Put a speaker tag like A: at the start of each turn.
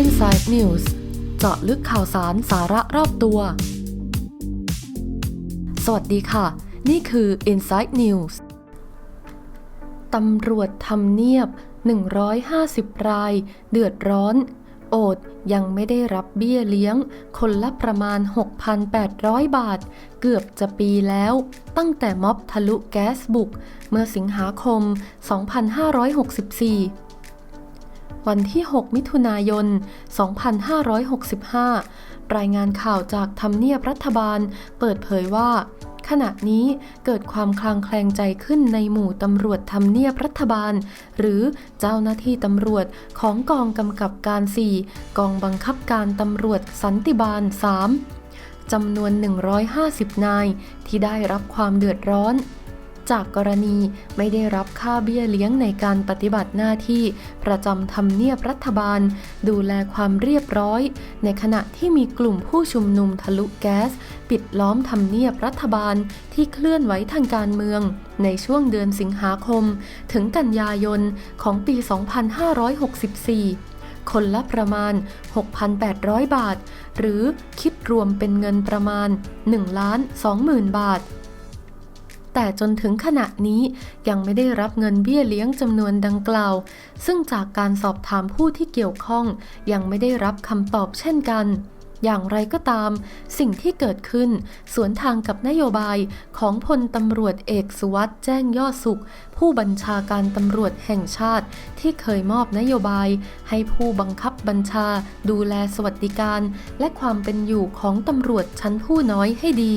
A: Inside News เจาะลึกข่าวสารสาระรอบตัว สวัสดีค่ะ นี่คือ Inside News ตำรวจทำเนียบ 150 ราย เดือดร้อน โอดยังไม่ได้รับเบี้ยเลี้ยง คนละประมาณ 6,800 บาท เกือบจะปีแล้ว ตั้งแต่ม็อบทะลุแก๊สบุก เมื่อสิงหาคม 2564 วันที่ 6 มิถุนายน 2565 รายงานข่าวจากทำเนียบรัฐบาล เปิดเผยว่า ขณะนี้เกิดความคลางแคลงใจขึ้นในหมู่ตำรวจทำเนียบรัฐบาล หรือเจ้าหน้าที่ตำรวจของกองกำกับการ 4 กองบังคับการตำรวจสันติบาล 3จำนวน 150 นายที่ได้รับความเดือดร้อน จากกรณีไม่ได้รับค่าเบี้ยเลี้ยงในการปฏิบัติหน้าที่ประจำทำเนียบรัฐบาล ดูแลความเรียบร้อย ในขณะที่มีกลุ่มผู้ชุมนุมทะลุแก๊ส ปิดล้อมทำเนียบรัฐบาลที่เคลื่อนไหวทางการเมือง ในช่วงเดือนสิงหาคม ถึงกันยายนของปี 2564คนละประมาณ 6,800 บาท หรือคิดรวมเป็นเงินประมาณ1ล้าน20,000 บาท แต่จนถึงขณะนี้ยังไม่ได้รับเงินเบี้ยเลี้ยงจำนวนดังกล่าว ซึ่งจากการสอบถามผู้ที่เกี่ยวข้อง ยังไม่ได้รับคำตอบเช่นกันอย่างไรก็ตาม สิ่งที่เกิดขึ้น สวนทางกับนโยบายของพลตำรวจเอกสุวัสด์แจ้งยอดสุข ผู้บัญชาการตำรวจแห่งชาติ ที่เคยมอบนโยบาย ให้ผู้บังคับบัญชา ดูแลสวัสดิการ และความเป็นอยู่ของตำรวจชั้นผู้น้อยให้ดี